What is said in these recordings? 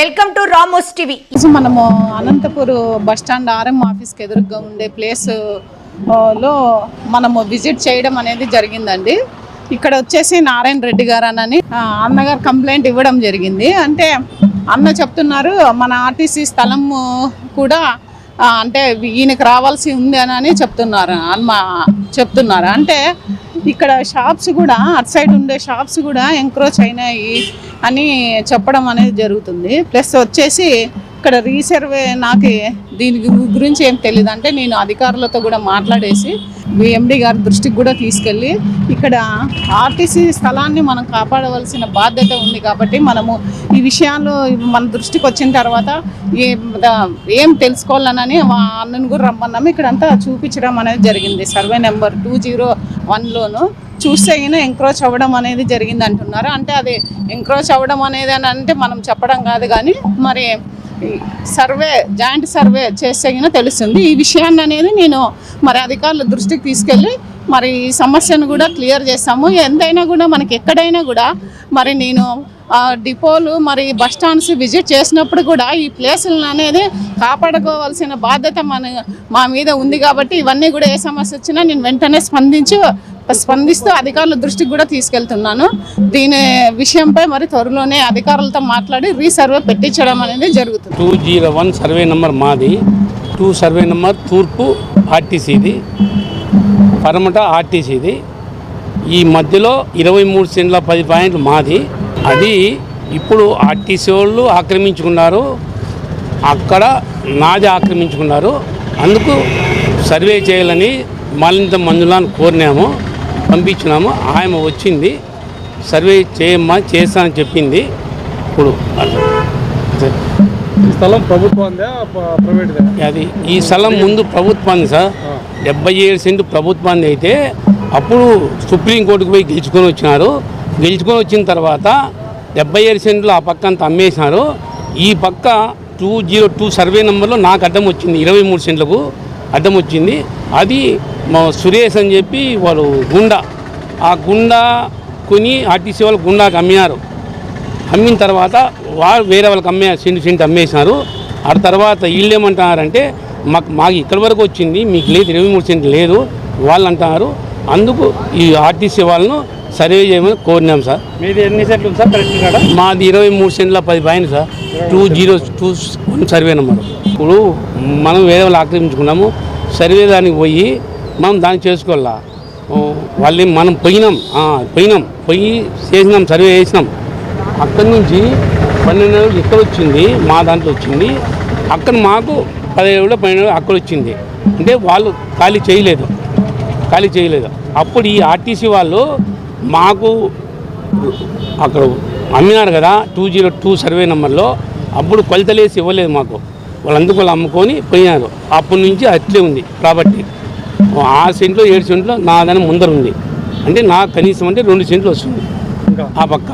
Welcome to Ramos TV. మనము Anantapur bus stand RM ఆఫీస్కి ఎదురుగా ఉండే ప్లేస్లో మనము విజిట్ చేయడం అనేది జరిగిందండి. ఇక్కడ వచ్చేసి నారాయణ రెడ్డి గారు అని అన్నగారు కంప్లైంట్ ఇవ్వడం జరిగింది. అంటే అన్న చెప్తున్నారు మన ఆర్టీసీ స్థలం కూడా అంటే ఈయనకు రావాల్సి ఉంది అని చెప్తున్నారు అన్న చెప్తున్నారు. అంటే ఇక్కడ షాప్స్ కూడా అటు సైడ్ ఉండే షాప్స్ కూడా ఎంక్రోచ్ అయినాయి అని చెప్పడం అనేది జరుగుతుంది. ప్లస్ వచ్చేసి ఇక్కడ రీసర్వే నాకు దీని గురించి ఏం తెలియదు అంటే నేను అధికారులతో కూడా మాట్లాడేసి ఎండి గారి దృష్టికి కూడా తీసుకెళ్ళి ఇక్కడ ఆర్టీసీ స్థలాన్ని మనం కాపాడవలసిన బాధ్యత ఉంది కాబట్టి మనము ఈ విషయాలు మన దృష్టికి వచ్చిన తర్వాత ఏ ఏం తెలుసుకోవాలనని మా అన్నను కూడా రమ్మన్నాము. ఇక్కడంతా చూపించడం అనేది జరిగింది. సర్వే నెంబర్ టూ జీరో వన్లోను చూస్తే అయినా ఎంక్రోచ్ అవ్వడం అనేది జరిగింది అంటున్నారు అంటే అది ఎంక్రోచ్ అవ్వడం అనేది అని అంటే మనం చెప్పడం కాదు కానీ మరి ఈ సర్వే జాయింట్ సర్వే చేస్తే అయినా తెలుస్తుంది. ఈ విషయాన్ని అనేది నేను మరి అధికారుల దృష్టికి తీసుకెళ్ళి మరి ఈ సమస్యను కూడా క్లియర్ చేస్తాము. ఎంతైనా కూడా మనకి ఎక్కడైనా కూడా మరి నేను డిపోలు మరి బస్ స్టాండ్స్ విజిట్ చేసినప్పుడు కూడా ఈ ప్లేసులను అనేది కాపాడుకోవాల్సిన బాధ్యత మన మా మీద ఉంది కాబట్టి ఇవన్నీ కూడా ఏ సమస్య వచ్చినా నేను వెంటనే స్పందించి స్పందిస్తూ అధికారుల దృష్టికి కూడా తీసుకెళ్తున్నాను. దీని విషయంపై మరి త్వరలోనే అధికారులతో మాట్లాడి రీసర్వే పెట్టించడం అనేది జరుగుతుంది. Two zero one survey number మాది. టూ సర్వే నెంబర్ తూర్పు ఆర్టీసీది పరమట ఆర్టీసీది. ఈ మధ్యలో ఇరవై మూడు సెంట్ల పది పాయింట్లు మాది. అది ఇప్పుడు ఆర్టీసీ వాళ్ళు ఆక్రమించుకున్నారు. అక్కడ నాది ఆక్రమించుకున్నారు. అందుకు సర్వే చేయాలని మరింత మందులను కోరినాము పంపించినాము. ఆమె వచ్చింది సర్వే చేయమ్మా చేస్తానని చెప్పింది. ఇప్పుడు స్థలం ప్రభుత్వందా ప- ప్రైవేట్దా? అది ఈ స్థలం ముందు ప్రభుత్వాన్ని సార్. డెబ్బై ఏడు సెంటు ప్రభుత్వాన్ని అయితే అప్పుడు సుప్రీంకోర్టుకు పోయి గెలుచుకొని వచ్చినారు. గెలుచుకొని వచ్చిన తర్వాత డెబ్బై ఏడు సెంట్లు ఆ పక్క అంతా అమ్మేసినారు ఈ పక్క టూ జీరో టూ సర్వే నెంబర్లో నాకు అడ్డం వచ్చింది. ఇరవై మూడు సెంట్లకు అడ్డం వచ్చింది. అది మా సురేష్ అని చెప్పి వాళ్ళు గుండా ఆ గుండా కొని ఆర్టీసీ వాళ్ళు గుండాకి అమ్మినారు అమ్మిన తర్వాత వాళ్ళు వేరే వాళ్ళకి అమ్మే సెంటు సెంటు అమ్మేసినారు ఆ తర్వాత వీళ్ళు ఏమంటున్నారంటే మాకు మాకు ఇక్కడి వరకు వచ్చింది మీకు లేదు ఇరవై మూడు సెంట్లు లేదు వాళ్ళు అంటున్నారు అందుకు ఈ ఆర్టీసీ వాళ్ళను సర్వే చేయమని కోరినాం సార్. మీది ఎన్ని సెట్లు ఉంది సార్? కరెక్ట్ కాడ? మాది ఇరవై మూడు సెంట్ల పది పైన sir. Two zero two one survey number. ఇప్పుడు మనం వేరే వాళ్ళు ఆక్రమించుకున్నాము సర్వే దానికి పోయి మనం దాన్ని చేసుకోవాలా? వాళ్ళు మనం పోయినాం పోయినాం పోయి చేసినాం సర్వే చేసినాం. అక్కడి నుంచి పన్నెండు రోజులు ఇక్కడ వచ్చింది మా దాంట్లో వచ్చింది. అక్కడ మాకు పదిహేడు పన్నెండు అక్కడ వచ్చింది. అంటే వాళ్ళు ఖాళీ చేయలేదు. ఖాళీ చేయలేదు. అప్పుడు ఈ ఆర్టీసీ వాళ్ళు మాకు అక్కడ అమ్మినారు కదా టూ జీరో టూ సర్వే నెంబర్లో అప్పుడు కొలతలేసి ఇవ్వలేదు మాకు. వాళ్ళు అమ్ముకొని పోయినారు అప్పటి నుంచి అట్లే ఉంది ప్రాపర్టీ. ఆ సెంట్లో ఏడు సెంట్లో నా దాని ముందర ఉంది. అంటే నాకు కనీసం అంటే రెండు సెంట్లు వస్తుంది. ఆ పక్క.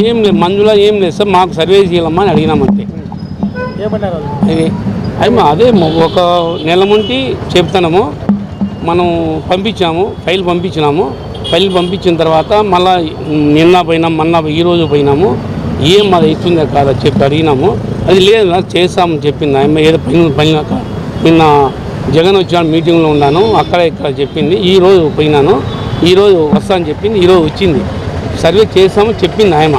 ఏం లేదు మందులో ఏం లేదు సార్ మాకు సర్వే చేయాలమ్మా అని అడిగినామంతే ఏమన్నారు వాళ్ళు? అదే ఒక నెల ముంటి చెప్తున్నాము. మనం పంపించాము ఫైల్ పంపించినాము. ఫైల్ పంపించిన తర్వాత మళ్ళా నిన్న పోయినాం మొన్న ఈ రోజు పోయినాము. ఏం అది ఇస్తుందా కాదా చెప్పి అడిగినాము. అది లేదు చేస్తామని చెప్పింది ఆమె ఏదో పని పని నిన్న జగన్ వచ్చిన మీటింగ్లో ఉన్నాను అక్కడ ఇక్కడ చెప్పింది. ఈరోజు పోయినాను ఈరోజు వస్తా అని చెప్పింది ఈరోజు వచ్చింది. సర్వే చేస్తామని చెప్పింది ఆయమ